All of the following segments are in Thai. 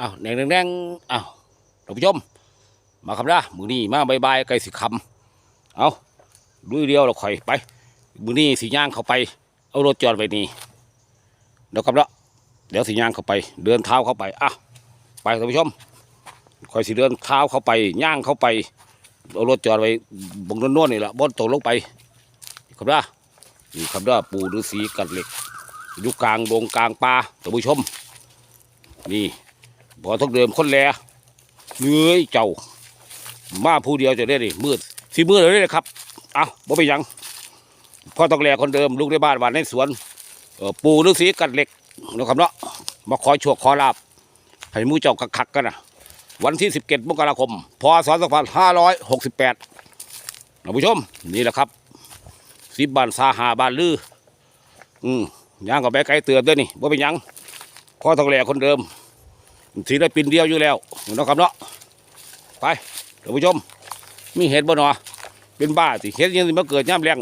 อ้าวแดงแดงอ้าวท่านผู้ชม มาครับนะมือนี้มาบายบายไก่สิคำเอาลุยเดียวเราค่อยไป มือนี้สีย่างเข้าไป เอารถจอดไว้นี่เดี๋ยวครับละเดี๋ยวสีย่างเข้าไป เดินเท้าเข้าไปอะไปท่านผู้ชมค่อยสิเดินเท้าเข้าไปย่างเข้าไปเอารถจอดไว้บงโน่นๆนี่แหละบนตกลงไปครับนะนี่ครับนะปูฤาษีกัดเหล็กอยู่กลางดงกลางป่าท่านผู้ชม นี่ พอต้องเดิมคนแลเนื้อยเจ้า มาผู้เดียวจะได้ดิมืดสีมืดเลยนะครับเอาบ่ไปยังพ่อต้องแลคนเดิมลูกในบ้านบ้านในสวนปู่ฤาษีกัดเหล็กนะครับเนาะมาขอโชคขอลาบให้มูเจ้าคักๆกันนะวันที่ 17มกราคมพศ2568ท่านผู้ชม นี่แหละครับสิบบ้านสาหาบ้านลือ อืมย่างกับแบกไก่เตือนด้วยนี่ว่าเป็นยังพ่อตองแหล่คนเดิม สีได้ปินเดียวอยู่แล้วนาะครับเนาะไปท่านผู้ชม มีเห็ดบ่หนอเป็นบ้าสิเห็ดยังสิมาเกิดย่ำแรง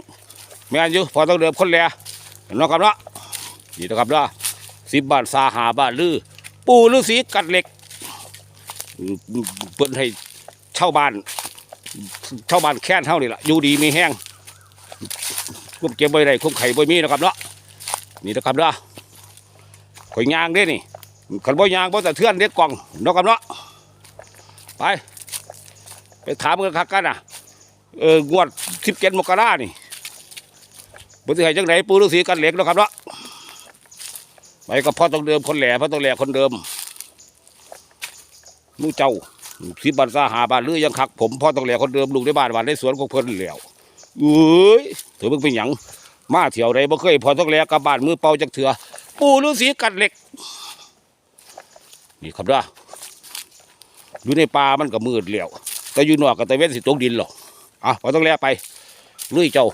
แม่นอยู่พอต้องเดิมคนแล่เนาะครับเนาะนี่นะครับเนาะสิบบานสาหาบ้านลือ ปูฤาษีกัดเหล็กเปิ้นให้เช่าบ้านเช่าบ้านแค้นเท่านี่แหละอยู่ดีมีแห้งควบเก็บไว้ได้ควบไข่ใบมีนะครับเนาะนี่นะครับเด้อข่อยยางเด้นี่ ขันบ่ยางบ่แต่เทือนเด็ดกล่องนาะครับเนาะไป ไปถามกันคักกันน่ะเอองวดสิบเจ็ดมกรานี่บ่สิให้จังไดปูฤาษีกันเหล็กนาะครับเนาะไปกับพ่อต้องเดิมคนแหล่พ่อต้องแหล่คนเดิมหมู่เจ้าสิบันซาหาบ้านหรือยังคักผมพ่อต้องแหล่คนเดิมลูกในบ้านบ้านในสวนของเพิ่นแล้วเอ้ยถือมึงเป็นหยังมาเที่ยวใดบ่เคยพ่อต้องแหล่กับบ้านมือเปล่าจักเถื่อปู่ฤาษีกัดเหล็ก นี่ครับด้ออยู่ในป่ามันก็มืดแล้วแต่อยู่นอกก็ตะเว้นสิตกดินหรอกอะพอต้องแลไปลุยเจ้า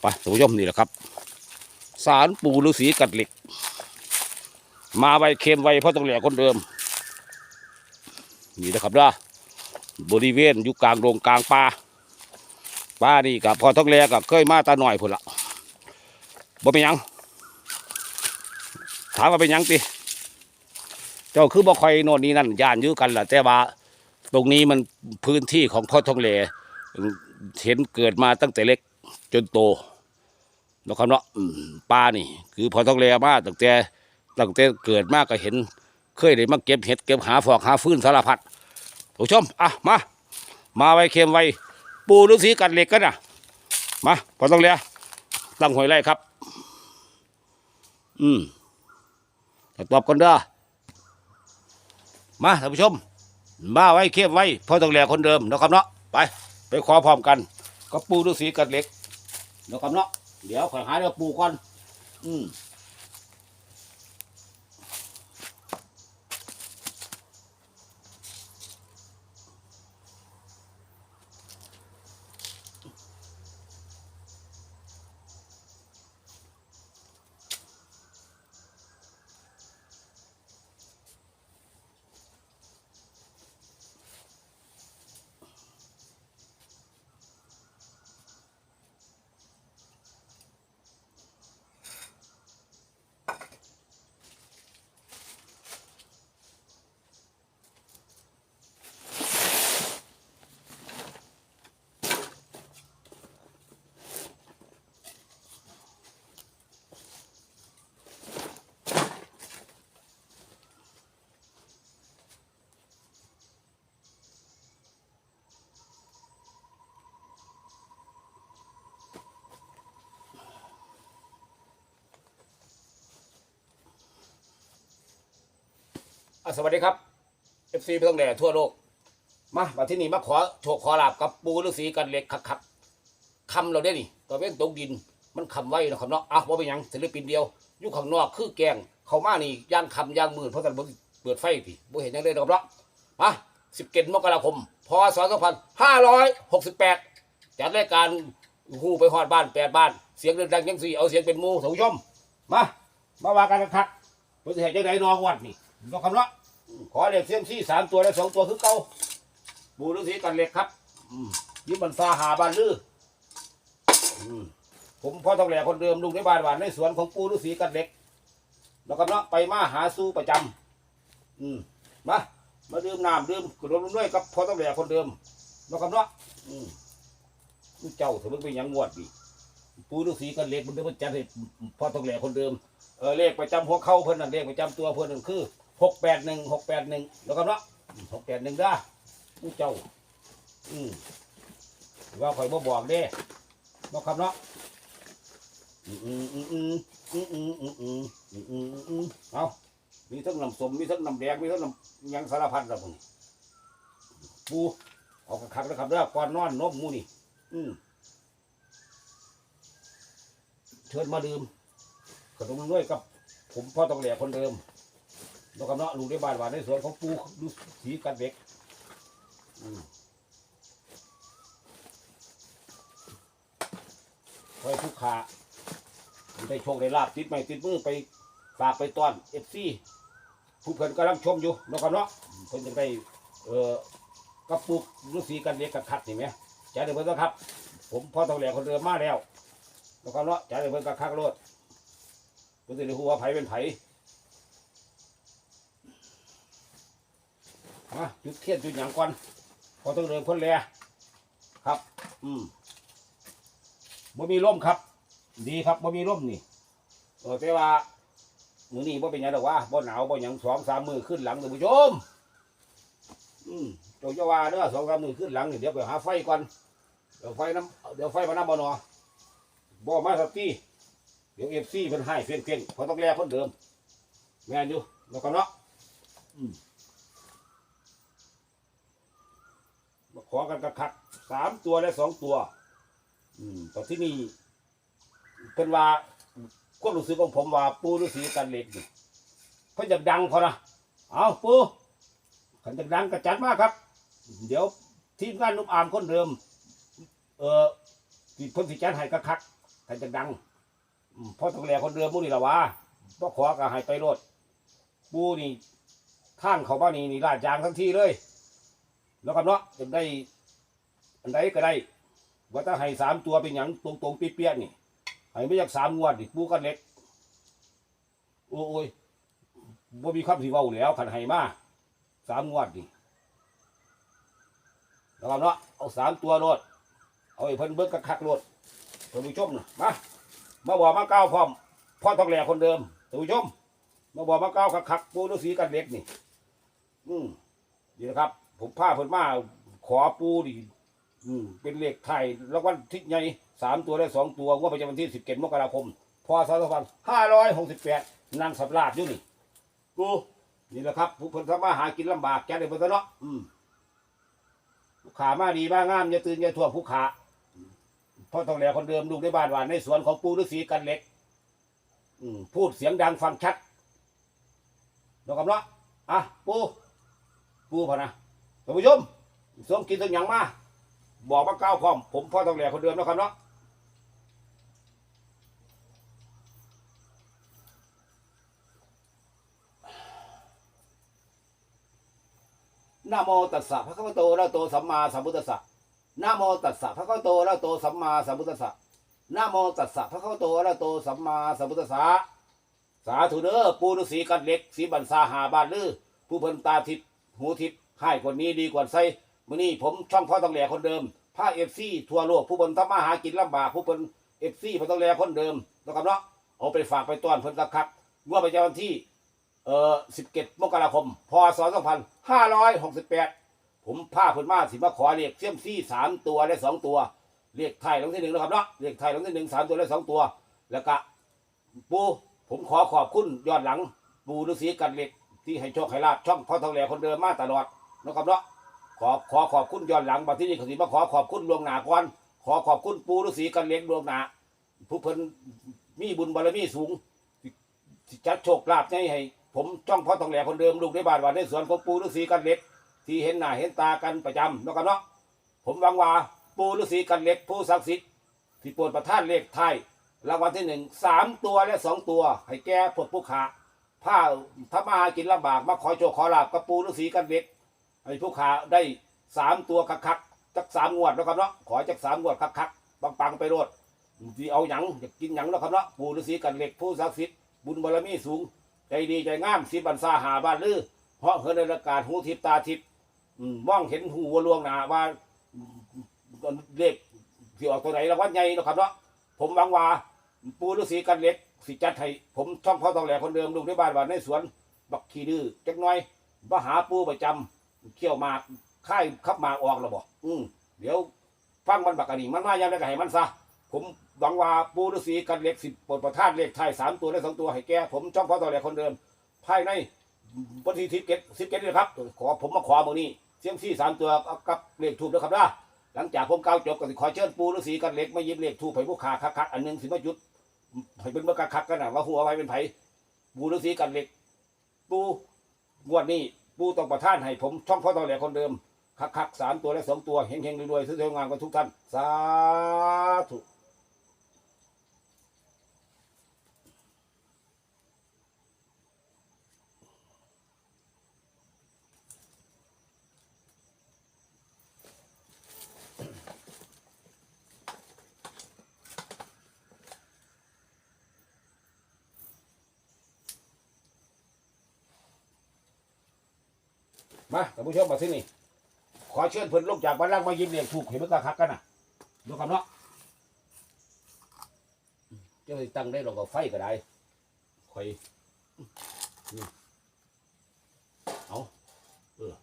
ไปท่านผู้ชมนี่แหละครับ สารปูฤาษีกัดเหล็ก มาไวเค็มไวเพราะต้องแลคนเดิม นี่นะครับด้อบริเวณอยู่กลางโรงกลางป่าป้านี่กับพอท้องแรกับเคยมาตาหน่อยพุ่นละบ่เป็นยัง ถามว่าเป็นยังติ เจ้าคือบ่คอยโน่นนี่นั่นย่านอยื้อกันล่ะ แต่ว่าตรงนี้มันพื้นที่ของพ่อทองแลเห็นเกิดมาตั้งแต่เล็กจนโตนะครับเนาะป้านี่ คือพ่อทองแลมาตั้งแต่ตั้งแต่เกิดมาก็เห็น เคยได้มาเก็บเห็ดเก็บหาฟอกหาฟืนสารพัดผู้ชมอะมา มาไว้เค็มไว้ ปูฤาษีกัดเหล็กกันนะมาพอต้องเลตั้งหอยไร่ครับ อืมตอบกันเด้อ มาท่านผู้ชม มาไว้เคียบไว้พอต้องแหลคนเดิมนะครับเนาะไป ไปขอพร้อมกัน ก็ปูดูสีกัดเหล็กนะครับเนาะเดี๋ยวข่อยหาเดี๋ยวปูก่อน อืม อะสวัสดีครับเอฟซีไม่ต้องแดดทั่วโลก มามาที่นี่มาขอโชคขอลาบกับปูฤาษีกันเล็กคักๆคำเราได้นี่ตัวเป็นตกดินมันคำไว้นะครับเนาะอะว่าเป็นยังศิลปินเดียวอยู่ข้างนอกคือแกงเขามานี่ย่างคำย่างมืดเพราะแต่เปิดไฟพี่บ่เห็นยังเลยนะครับเนาะมาสิบเจ็ดมกราคมพศสองพันห้าร้อยหกสิบแปดจัดรายการหูไปฮอดบ้านแปดบ้าน เสียงดังๆยังสี่เอาเสียงเป็นมูท่านผู้ชมมามาว่ากันคักๆเพื่อจะเห็นจังไดนองวัดนี่ นอกคำเนาะขอเหล็กเสียมซี่สามตัวและสองตัวคือเก่าบูฤาษีกันเหล็กครับอืมยิบันฟาหาบานลืออืมผมพ่อต้องแหล่คนเดิมลุงในบ้านหวานในสวนของปูฤาษีกันเหล็กแล้วก็เนาะไปมาหาสู้ประจอืมมามาดื่มน้ำดื่มกระดมด้วยกับพ่อต้องแหล่คนเดิมนะครับเนาะอืมนี่เจ้าถือมันเป็นยังงวดดิปูฤาษีกันเหล็กมันเดิมมันจัดให้พ่อต้องแหล่คนเดิมเออเลขประจำหัวเข่าเพิ่นนั่นเลขประจำตัวเพิ่นนั่นคือ หกแปดหนึ่งหกแปดหนึ่งนะครับเนาะหกแปดหนึ่งด้านี่เจ้า อืมว่าข่อยบ่บอกเด้นะครับเนาะอืมอืมอืมอืมอืมอืมอืมอืมอืมอืมอืมเอามีทั้งน้ำสมมีทั้งน้ำแดงมีทั้งน้ำยังสารพัดละมึงปูเอากระคักนะครับเด้อก่อนนอนนมมูนี่ อืมเชิญมาดื่มขนมด้วยกับ ผมพ่อตองแหล่คนเดิม แล้วกับเนาะลูกในบ้านหวานในสวนของปูดูสีกันเด็กอืมไว้ผู้ขาได้โชคได้ลาบติดไม่ติดมือไปฝากไปต้อนเอฟซีผู้เพิ่นกำลังชมอยู่เนาะครัเนาะเพิ่นจะได้เอ่อกระปุกฤาษีกันเด็กกันคัดนี่ไหมจ่ายเดี๋ยวเพิ่นนะครับ ผมพ่อต้องแหลกคนเดิมมาแล้วเนาะครับเนาะจ่ายเดี๋ยวเพิ่นกันคักโลดเพิ่นจะได้รู้ว่าไผ่เป็นไผ่ มาจุดเทียนจุดหยังก่อนพอต้องเดินคนแลครับ อืมบ่มีร่มครับ ดีครับบ่มีร่มนี่เออแต่ว่ามือนี้บ่เป็นหยังดอกว่าบ่หนาวบ่หยังสองสามมือขึ้นหลังท่านผู้ชม อืมโจจะว่าเด้อสองสามมือขึ้นหลังนี่เดี๋ยวไปหาไฟก่อนเดี๋ยวไฟน้ำเดี๋ยวไฟมาน้ำบ่หนอบ่มาสักทีเดี๋ยวเอฟซีเพิ่นให้เฟี้ยงเฟี้ยงเพอต้องแลเพิ่นเดิมแม่นอยู่แล้วก็เนาะอืมมา ขอกันกระคักสามตัวและสองตัว อืมตอนที่นี่เพิ่นว่าความรู้สึกของผมว่าปูฤาษีกันเล็กนี่เพิ่นจะดังพอนะเอาปูขันจะดังกระจัดมากครับ เดี๋ยวทีมงานนุ่มอามคนเดิม เออที่เพิ่นสิจัดให้กระคักขันจะดังพ่อต้องแลคนเดิมมูนี่ละวะพ่อขอก็ให้ไปโลดปูนี่ข้างเขาบ้านนี่นี่ลาดยางทั้งที่เลย แล้วกันเนาะจะได้อันใดก็ได้ว่าถ้าให้สามตัวเป็นอย่างตรงตรงๆเปี้ยๆนี่ให้ไม่อยากสามงวดดิปูกันเล็ก โอ้ยบ่มีคำสิเว้าแล้วขันให้มาสามงวดดิแล้วกันเนาะเอาสามตัวโลดเอาไอ้เพิ่นเบิ้งกระคักโลดท่านผู้ชมนะมามาบอกมาก้าวพร้อมพ่อทองแหล่คนเดิมท่านผู้ชมมาบอกมาก้าวคักคักๆปูฤาษีกันเล็กนี่ อืมนี่นะครับ ผมพาเพิ่นมาขอปูดิอืมเป็นเลขไทยรางวัลทิศใหญ่สามตัวได้สองตัวงวดประจำวันที่สิบเจ็ดมกราคมพศสองพันห้าร้อยหกสิบแปดนางสับลาดอยู่นี่กูนี่แหละครับผู้เพิ่นทำมาหากินลำบากแกได้เพิ่นเนาะอืมผู้ขามาดีมากงามอย่าตื่นอย่าทั่วผู้ขาพ่อต้องแหล่คนเดิมลูกในบ้านหวานในสวนของปูฤาษีกันเล็ก อืมพูดเสียงดังฟังชัดเนาะครับเนาะอะปูปูพอนะท่านผู้ชมสมกินตัวอย่างมา บอกมาก้าวพร้อม ผมพ่อต้องแหล่คนเดิมนะครับเนาะนะโมตัสสะพระคัมภโตระโตสัมมาสัมพุทธัสสะนะโมตัสสะพระคัมภโตระโตสัมมาสัมพุทธัสสะนะโมตัสสะพระคัมภโตระโตสัมมาสัมพุทธัสสะสาธุเด้อปูฤาษีกัดเหล็กสีบันซาหาบานลือผู้เพิ่นตาทิพย์หูทิพย์ ให้คนนี้ดีกว่าไซมื้อนี้ผมช่องพ่อต้องแหล่คนเดิมพาเอฟซีทั่วโลกผู้บนทำมาหากินลำบากผู้บนเอฟซีพอต้องแหลคนเดิมนะครับเนาะเอาไปฝากไปต้อนเพิ่นสักครับงวดประจำวันที่เอ่อ17มกราคมพศ2568 ผมพาเพิ่นมาสิมาขอเลขเสี่ยมซี่สามตัวและสองตัวเลขไทยลังที่หนึ่งนะครับเนาะเลขไทยลังที่หนึ่งสามตัวและสองตัว แล้วก็ปูผมขอขอบคุณยอดหลังปูฤาษีกันเหล็กที่ให้โชคให้ลาบช่องพ่อทองแหล่คนเดิมมาตลอด นะครับเนาะขอขอขอบคุณย้อนหลังมาที่นี่ขอสิมาขอขอบคุณดวงหนาก่อนขอขอบคุณปูฤาษีกันเลี้ยงดวงหนาผู้เพิ่นมีบุญบารมีสูงจัดโชคลาภให้ให้ ผมจ้องพ่อทองแหลคนเดิมลูกในบานว่าในสวนของปูฤาษีกันเล็กที่เห็นหน้าเห็นตากันประจำนะครับเนาะผมหวังว่าปูฤาษีกันเล็กผู้ศักดิ์สิทธิ์ที่โปรดประทานเลขไทยรางวัลที่หนึ่งสามตัวและสองตัว ให้แก่พวกผู้ขาผ้าถ้ามาหากินลำบากมาขอโชคขอลาบกับปูฤาษีกันเล็ก ให้ผู้ขาได้สามตัวคักคักจักสามงวดนะครับเนาะขอจักสามงวดคักคักๆปังไปโลดที่เอาหยังอยากกินหยังนะครับเนาะปู่ฤาษีกันเหล็กผู้ศักดิ์สิทธิ์บุญบารมีสูง ใจดีใจงามสีบันซาหาบ้านลือเพราะเหินในอากาศหูทิพตาทิพมองเห็นหูวัวลวงหนาว่าเลขที่ออกตัวไหนรางวัลใหญ่เนาะครับเนาะผมหวังว่าปูฤาษีกันเหล็กสิจัดให้ผมช่องพ่อตองแหลคนเดิมลูกในบ้านว่าในสวนบักขี้ดื้อจักน่อยมาหาปูประจำ เขี่ยวหมากค่ายขับหมากออกแล้วบอกอืมเดี๋ยวฟังมันบักอันนี้มันมายังไงก็ให้มันซะผมหวังว่าปูฤาษีกันเล็กสิบปลดประทานเลขไทยสามตัวและสองตัวให้แกผมช่องพ่อต่อแหลคนเดิมภายในวันที่สิบเก็ดสิบเก็ดนี่ครับ ขอผมมาขอมือนี้เสียงซี่สามตัวกับเลขทูบนะครับนะหลังจากผมกล่าวจบก็สิขอเชิญปูฤาษีกันเล็กมายิบเลขทูบให้ผู้ขาคักๆอันหนึงสิมายุดให้เป็นเมื่อคักๆกันนะว่าหัวไว้เป็นไผ่ปูฤาษีกันเล็กปูงวดนี้ ปูต้องประทานให้ผมช่องพ่อตอแหลคนเดิมคักๆสามตัวและสองตัวเฮงๆรวยๆซื้อๆงานกันทุกท่าน สาธุ มาท่านผู้ชมมาที่นี่ขอเชิญเพิ่นลงจากบ้านล่างมายิ้มเรียงถูกเห็นมันกคักกันนะดูคำเนาะจะตั้งได้เราก็ไฟก็ได้คอยนี่เอาเออ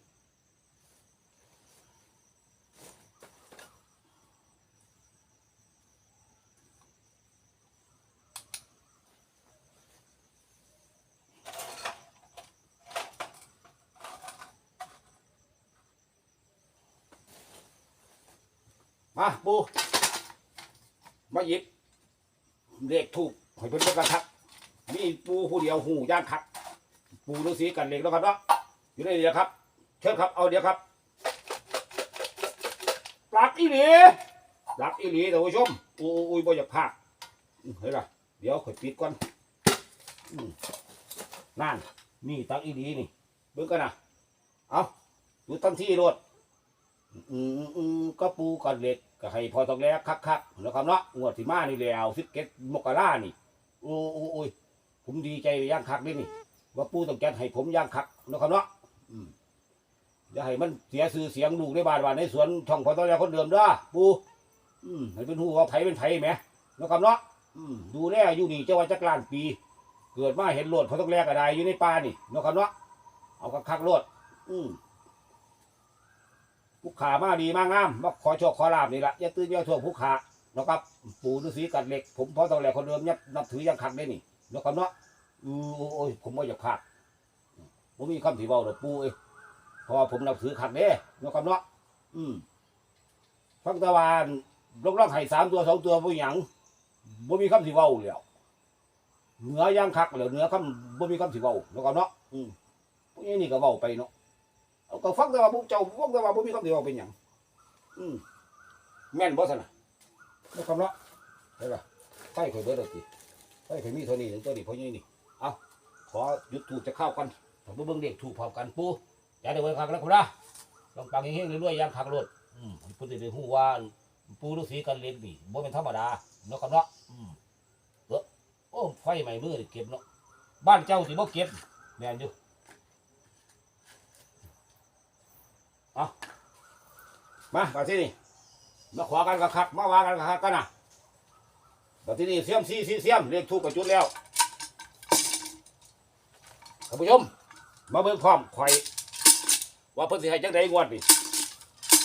มาปูมาหยิบเด็กถูกให้เพิ่นเป็นกระทักมีปูผู้เดียวหูย่างคักปูฤาษีกันเหล็กแล้วครับเนาะอยู่ในนี้นะครับ เชิญครับเอาเดี๋ยวครับปลักอีหลีปลักอีหลีท่านผู้ชมอู้อุ้ยบ่อยากพากเฮ้ยล่ะเดี๋ยวข่อยปิดก่อนนั่นนี่ตักอีหลีนี่เบิ่งกันนะเอาดูทันทีโลดอืมอืมอืมก็ปูกันเหล็ก ก็ให้พอต้องแล้วคักๆนะครับเนาะงวดที่มานี่แล้วสิบเก็ดมกรานี่โอ้โอ้โอ้ยผมดีใจย่างคักเลยนี่ ว่าปู่ต้องแกนให้ผมย่างคักเนาะครับเนาะอืมอย่าให้มันเสียชื่อเสียงลูกในบ้านว่าในสวนช่องพอตอนแรกคนเดิมด้อปู่อืมให้เป็นหูว่าไผเป็นไผแหมเนาะครับเนาะอืมดูแลอยู่นี่เจ้าว่าจักรล้านปี เกิดมาเห็นโลดพอต้องแรกก็ได้อยู่ในป่านี่เนาะครับเนาะเอาคักคักๆโลดอืม ผู้ขามาดีมากงามมาขอโชคขอลาบนี่ละอย่าตื้ออย่าถ่วงผู้ขาเนาะครับ ปู่ฤาษีกัดเหล็ก ผมพอตอนแรกคนเดิมยับนับถือยังคักได้นี่เนาะครับเนาะอือโอ้ยผมว่าอยากพลาดผมมีคำที่เบาดอปูเอ้พราะว่าผมนับถือขัดเด้เนาะครับเนาะอืมฟังตะวันลอกล่องไห่สามตัวสองตัวบ่หยังบ่มีคำที่เบาแล้วเหนือย่างคักแล้วเหนือคำบ่มีคำที่เบาเนาะครับเนาะอืมพวกนี้นี่ก็เบาไปเนาะ ก็ฟังแต่ว่าพวกเจ้าฟังแต่ว่าบ่มีคำที่เบาเป็นหยังอืมแม่นบ่ซั่นน่ะเนาะครับเนาะเห็นปะไฟข่อยเบิดแล้วติไฟข่อยมีเท่านี้ถึงตัวนี้พอนี้นี่ขอหยุดถูกจะเข้ากันผมเบิ่งเด็กถูกพร้อมกันปูอย่าได้ไว้คักแล้วคุณนะลองปังเฮงๆเรื่อยๆอย่างคักรถอืมให้เพิ่นได้ฮู้ว่าปูฤาษีกันเล่นนี่บ่เป็นธรรมดาเนาะครับเนาะอืมเออโอ้ไฟไหม้มือเก็บเนาะบ้านเจ้าสิบ่เก็บแม่นอยู่เอา มามาที่นี่มาขวากันกับคักมาวางกันกับคักกันนะมาที่นี่เสียมซีซีเสียมเรียกถูกกับจุดแล้วท่านผู้ชม มาเบิ่งพร้อมข่อยว่าเพิ่นสิให้จังไดงวดนี่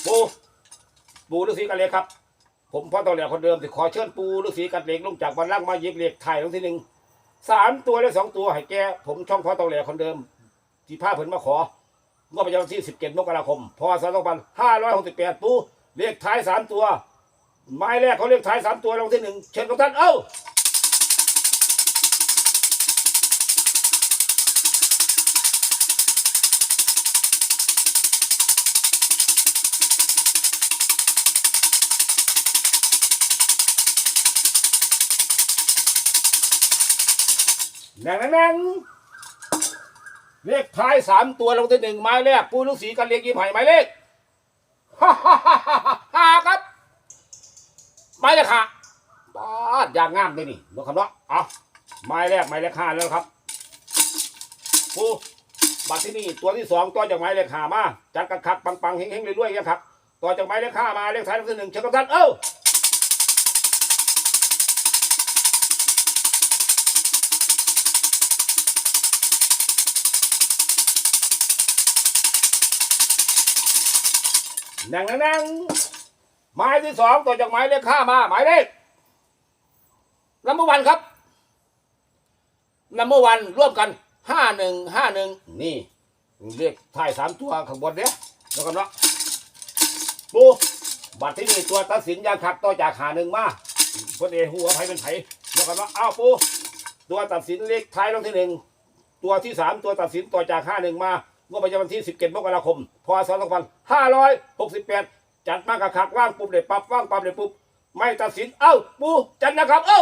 ปูปูฤาษีกันเลยครับ ผมพ่อตอแหลคนเดิมที่ขอเชิญปูฤาษีกันเหล็กลงจากบันลังมาเย็บเหล็กถ่ายลงที่หนึ่งสามตัวและสองตัวให้แกผมช่องพ่อตอแหลคนเดิมที่พาเพิ่นมาขอ งวดประจำวันที่สิบเจ็ดมกราคม พศสองพันห้าร้อยหกสิบแปดปูเลขท้ายสามตัว ไม้แรกเขาเลขท้ายสามตัวลงที่หนึ่งเชิญทุกท่าน เอ้าแหน่งน่ง เลขท้ายสามตัวลงที่หนึ่งไม้แรกปูลูกสีกันเรียงยิ้มไห่หมายเลขฮ่าฮ่าฮ่าฮ่าฮ่าครับไม้เลขห้าบาดอย่างงามเลยนี่นกคำเนาเอาไม้แรกไม้เลขห้าแล้วครับปูบัตรที่นี่ตัวที่สองตัวจากไม้เลขหามาจัดกระคักปังปังๆเฮงเฮงๆรวยๆนะครับตัวจากไม้เลขห้ามาเลขท้ายลขที่หนึ่งเชิญกับท่านเอ้า นั่งนั่งนั่งไม้ที่สองตัวจากไม้เลขห้ามาหมายเลขลำบวันครับลำบวันร่วมกันห้าหนึ่งห้าหนึ่งนี่เลขท้ายสามตัวข้างบนเนี้ยแล้วกันเนาะปูบัตรที่นี่ตัวตัดสินยาขัดต่อจากหาหนึ่งมาพอดีหัวไผเป็นไผแล้วกันเนาะอ้าวปูตัวตัดสินเลขท้ายรางที่หนึ่งตัวที่สามตัวตัดสินต่อจากห้าหนึ่งมา งวดประจำวันที่สิบเจ็ดมกราคม พศสองพันห้าร้อยหกสิบแปดจัดมากระคักว่างปุ๊บเด็ดปั๊บว่างปั๊บเด็ดปุ๊บ ไม่ตัดสิน เอ้า ปูจัดนะครับ เอ้า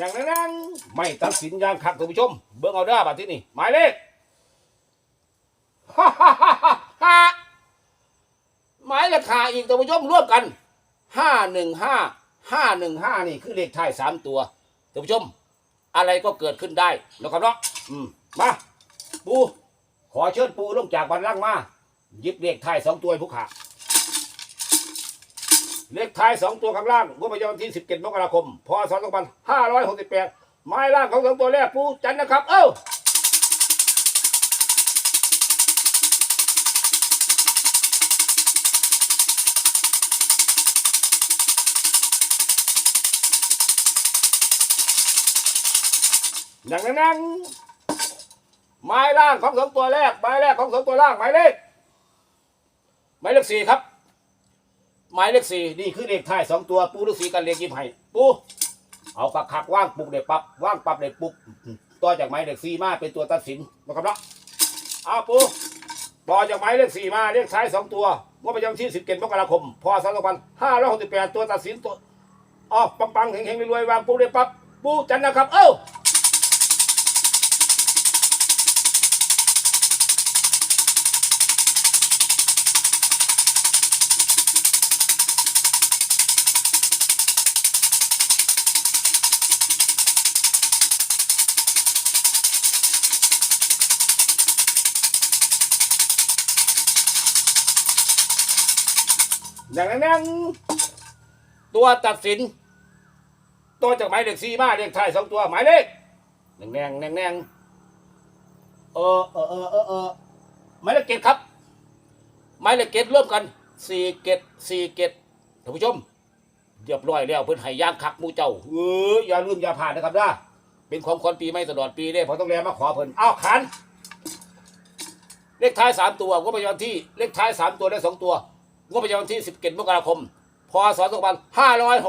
นั่งนังไม่ตัดสินอยางขัดท่านผู้ชม เบิ่งเอาเด้อบัดที่นี่หมายเลข ฮ่าฮ่าฮ่าฮ่าฮ่า หมายเลขาอีกท่านผู้ชมร่วมกันห้าหนึ่งห้าห้าหนึ่งห้านี่คือเลขท้ายสามตัวท่านผู้ชม อะไรก็เกิดขึ้นได้นะครับเนาะอืมมาปูขอเชิญปูลงจากบันลังมาหยิบเลขท้ายสองตัวผู้ขาเลขท้ายสองตัวข้างล่างงวดประจำวันที่17มกราคมพศ2568ไม้ล่างของสองตัวแรกปูจันนะครับ เอ้า นั่งนั่งนั่งไม้ล่างของสองตัวแรกไม้แรกของสองตัวล่างหมายเลขหมายเลขสี่ครับหมายเลขสี่นี่คือเลขท้ายสองตัวปูฤาษีกันเลขยิบให้ปูเอากระคักว่างปุกเด็กปับว่างปับเด็กปุกต่อจากหมายเลขสี่มาเป็นตัวตัดสินนะครับเนาะเอาปูต่อจากหมายเลขสี่มาเลขท้ายสองตัวงวดประจำที่สิบเจ็ดมกราคมพศสองพันห้าร้อยหกสิบแปดตัวตัดสินตัวอ๋อปังปังๆเฮงเฮงรวยๆวางปุกเด็กปับปูจันนะครับ เอ้า อย่างนั้นตัวตัดสิน ตัวจากหมายเลขสี่มาเลขท้ายสองตัวหมายเลขแนงแนงแนงแนงเออเออเออเออเออหมายเลขเกตครับ หมายเลขเกตร่วมกันสี่เกตสี่เกตท่านผู้ชมเรียบร้อยแล้วเพิ่นให้ย่างคักมูเจ้าเอออย่าลืมอย่าผ่านนะครับนะเป็นของคนปีไม่ตลอดปีเด้เพอต้องแลมาขอเพิ่นอ้าวขันเลขท้ายสามตัวก็ประจำที่เลขท้ายสามตัวได้สองตัว งวดประจำวันที่ 17 มกราคม พศ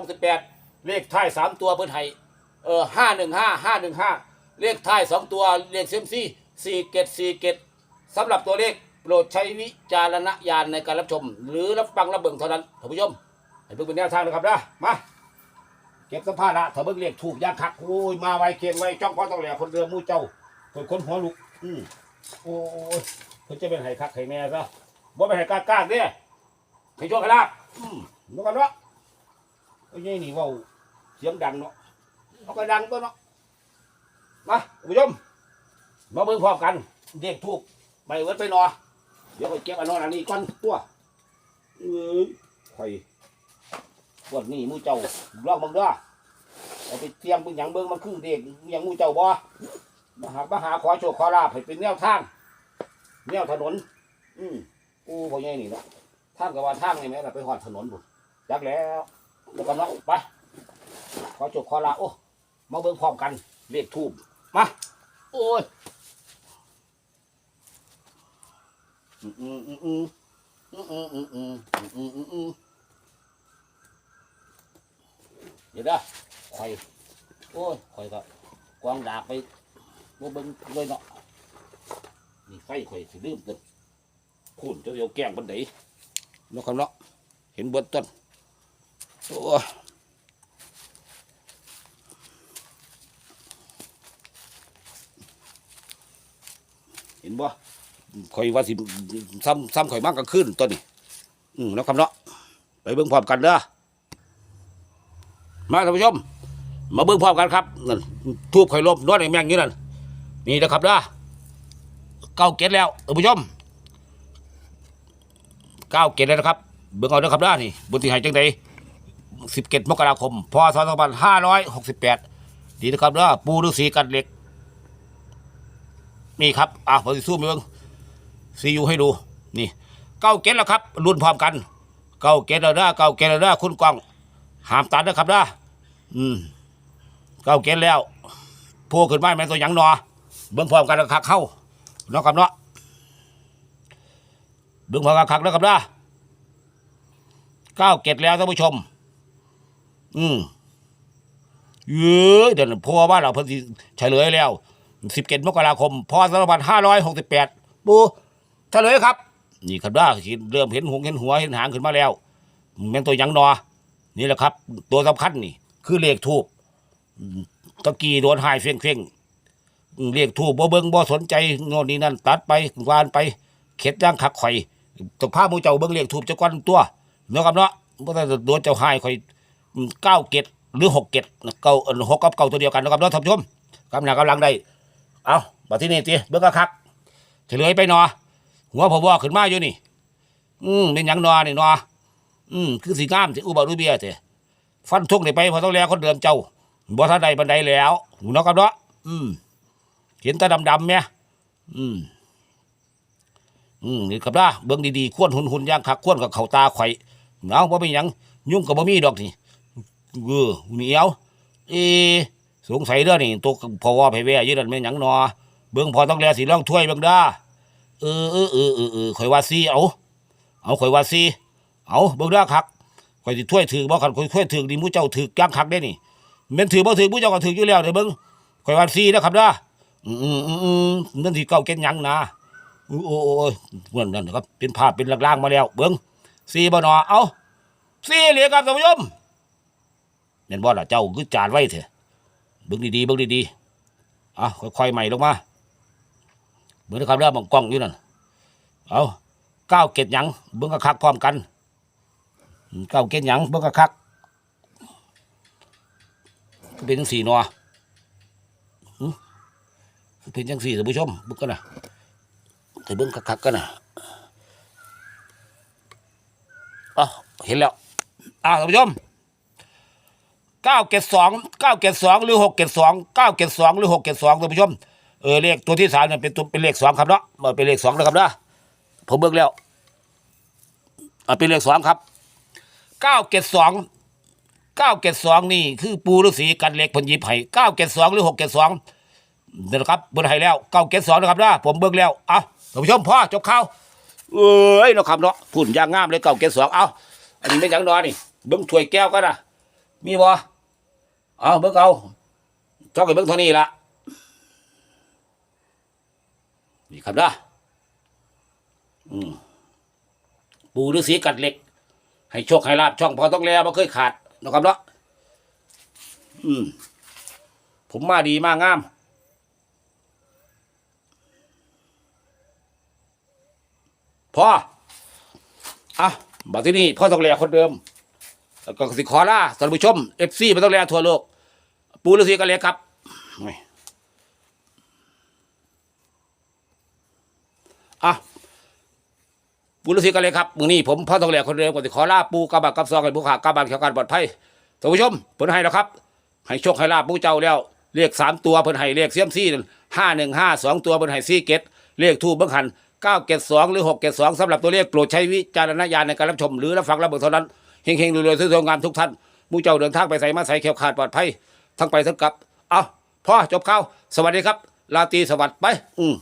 2568 เลขท้าย 3 ตัวเพิ่นให้เออ515 515 เลขท้าย 2 ตัว เลขเซมซี่4เกต4เกตสำหรับตัวเลขโปรดใช้วิจารณญาณในการรับชม หรือรับฟังรับเบิ่งเท่านั้นท่านผู้ชมให้เบิ่งเป็นแนวทางนะครับนะมาเก็บสัมภาระถ้าเบิ่งเลขถูกยาคักโอ้ยมาไวเคียงไวจ้องพอต้องแหล่คนเรือมู่เจ้าคนคนหัวลุกอืมโอ้ยเพิ่นจะเป็นไห้คักไห้แม่ซะบ่ไปนไห้กากๆเด้ ให้โชคให้ลาบอืมนึกกันเนาะไอ้นี่นี่เว่าเสียงดังเนาะเอาก็ดังตัวเนาะมาคุณผู้ชมมาเบิ่งพร้อมกัน เด็กถูกใบเวิร์ดไปนอเดี๋ยวไปเก็บอันนอนอันนี้ก่อนตัวเอ้ยข่อยพวกนี้มูเจ้าลองเบิ่งเด้อเอาไปเตรียมเบิ่งหยังเบิ่งมันคือเด็กหยังมูเจ้าบ่มาหามาหาขอโชคขอลาบให้เป็นแนวทางแนวถนน อืมกูพ่อใหญ่นี่เนาะ ทางกับว่าทางนี่แม่ล่ะไปหอดถนนบุจักแล้วแล้วกันเนาะไปขอจบขอลาโอ้มาเบิ่งพร้อมกันเลขทูบมาโอ้ยอืมอืมอืมอืมอืมอืมอืมอืมอืมเดี๋ยวนะข่อยโอ้ยข่อยก็กวางดากไปบ่เบิ่งเลยเนาะนี่ไฟข่อยสิลืมเกินพูนเจ้าเดียวแกงบันได นกคำเนาะเห็นเบนต้นโอ้เห็นบ่ข่อยว่าสิซ้ำซ้ำข่อยมากกลางคืนตัวนี้อืมแล้วคำเนาะไปเบิ่งพร้อมกันเด้อมาท่านผู้ชม มาเบิ่งพร้อมกันครับนั่นทูบข่อยลบนวดไอ้แมงอยู่นั่นนี่นะครับเด้อเก้าเกตแล้วท่านผู้ชม เก้าเกตแล้วนะครับ เบิ่งเอาเด้อครับเด้อนี่บุญที่หายจังใดสิบเกตมกราคมพศสองพันห้าร้อยหกสิบแปดดีนะครับเด้อปูฤาษีกันเหล็ก นี่ครับ อะผมจะสู้ไปเบิ่งซียูให้ดู นี่เก้าเกตแล้วครับ รุ่นพร้อมกัน เก้าเกตแล้วเด้อเก้าเกตแล้วเด้อคุณกองหามตัดนะครับเด้ออืมเก้าเกตแล้วพวกขึ้นมาแม่นตัวหยังหนอเบิ่งพร้อมกันคักเข้าเนาะครับเนาะ เบิ่งพร้อมกันคักเนาะครับเด้อเก้าเกตแล้วท่านผู้ชม อืมเย้ยเดี๋ยวพ่อบ้านเราเพิ่นเฉลยแล้วสิบเกตมกราคมพศสองพันห้าร้อยหกสิบแปดปูเฉลยครับ นี่ครับเด้อเริ่มเห็นหงเห็นหัวเห็นหางขึ้นมาแล้วแม่นตัวยังนอ นี่แหละครับ ตัวสำคัญนี่ คือเลขทูบตะกี้โดนหายเฟียงเฟียงอืมเรียกถูกบ่เบิงบ่สนใจโน่นนี่นั่น ตัดไปวานไป เข็ดย่างขักข่อย ต้องพาหมูเจ้าเบิ่งเรียกถูกเจ้าก้อนตัวเนาะครับเนาะบ่ได้โดนเจ้าหายข่อยเก้าเกตหรือหกเกตเก้าเอ่อหกกับเก้าตัวเดียวกันเนาะครับเนาะท่านผู้ชมกำลังกำลังได้เอาบัดที่นี่ติเบิ่งคักเฉลยไปหนอหัวผมว่าขึ้นมาอยู่นี่ อืมเป็นหยังหนอนี่หนออืมคือสีงามสิอุบารุเบียเถฟันทุกได้ไปพอต้องแล้วคนเดิมเจ้าบ่ทันใดบันไดแล้วเนาะครับเนาะอืมเห็นตาดำๆเนี่ยอืม อืมนี่ครับนะเบิ่งดีๆควรหุ่นหุ่นย่างคักควรกับเขาตาไข่เอาบ่เป็นหยังยุ่งกับบ่มีดอกนี่เออเหนียวเอสงสัยเด้อนี่ตัวพอว่าไปแว่ยืนนั่นแม่นหยังนอเบิ่งพอต้องแลสิลองถ้วยเบิ่งด้อเออเออเออเออเออข่อยว่าซีเอาเอาข่อยว่าซีเอาเบิ่งด้อคักข่อยสิถ้วยถือบ่คันข่อยถ้วยถือนี่มู่เจ้าถือย่างคักเด้นี่แม่นถือบ่ถือผู้เจ้าก็ถืออยู่แล้วเด้อเบิ่งข่อยว่าซีนะครับด้ออืมอืมอืมอืมนั่นสิเก่าเก็นหยังนะ โอ้โอ้โอ้ยเหมือนนั่นนะครับเป็นภาพเป็นล่างๆมาแล้ว เบิ่งซีบ่หนอเอาซีเหลียครับท่านผู้ชมแม่นบ่ล่ะเจ้าคือจานไว้เถอะเบิ่งดีๆเบิ่งดีๆอะค่อยๆใหม่ลงมาเบิ่งนะครับเด้อบังกล้องอยู่นั่นเอาก้าวเก็ดหยังเบิ่งคักพร้อมกันก้าวเก็ดหยังเบิ่งคักก็เป็นจังสี่นัวเป็นจังสี่ท่านผู้ชมเบิ่งกันนะ แต่เบิ่งคักๆกันนะอ๋อเห็นแล้วอ่าท่านผู้ชมเก้าเกตสองเก้าเกตสองหรือหกเกตสองเก้าเกตสองหรือหกเกตสองท่านผู้ชมเออเลขตัวที่สามเนี่ยเป็นตัวเป็นเลขสองครับเนาะเออเป็นเลขสองนะครับเนาะผมเบิ่งแล้วอ่าเป็นเลขสองครับเก้าเกตสองเก้าเกตสองนี่คือปูฤาษีกันเล็กเพนยิบให้เก้าเกตสองหรือหกเกตสองนี่นะครับเบิ่งให้แล้วเก้าเกตสองนะครับนะผมเบิ่งแล้วเอา ท่านผู้ชมพ่อจบข่าวเอ้ยเนาะครับเนาะพุ่นยางงามเลยเก้าเกตสองเอาอันนี้ไม่ยังนอนนี่เบิ่งถ้วยแก้วก็นะมีบ่เอาเบิ่งเอาชอบกับเบิ่งเท่านี้ละนี่ครับนะอืมปูฤาษีกัดเหล็ก ให้โชคให้ลาบช่องพอต้องแล้วบ่เคยขาดนะครับเนาะอืมผมมาดีมากงาม พ่ออะบัดที่นี่พ่อต้องแลคนเดิม แล้วก็สิขอล่าท่านผู้ชมเอฟซีไม่ต้องแลทั่วโลก ปูฤาษีกันเลยครับอะปูฤาษีกันเลยครับมือนี้ผมพ่อทองแหลกคนเดิมก็จะขอลาปูกระบะกับซองให้ผู้ขากระบะแข่งการปลอดภัยท่านผู้ชมเพิ่นให้แล้วครับให้โชคให้ลาบผู้เจ้าแล้วเลขสามตัวเพิ่นให้เลขเสียมซี่ห้าหนึ่งห้าสองตัวเพิ่นให้ซี่เกตเลขทูบเบิ้งหัน เก้าเกตสองหรือหกเกตสองสำหรับตัวเลขโปรดใช้วิจารณญาณในการรับชม หรือรับฟังรับเบิกเท่านั้นเฮงๆรวยๆสวยๆงามทุกท่านผู้เจ้าเดินทางไปใส่มาใส่เขียวขาดปลอดภัยทั้งไปทั้งกลับ เอาพ่อจบข่าว สวัสดีครับ ลาตีสวัสดิ์ไป อืม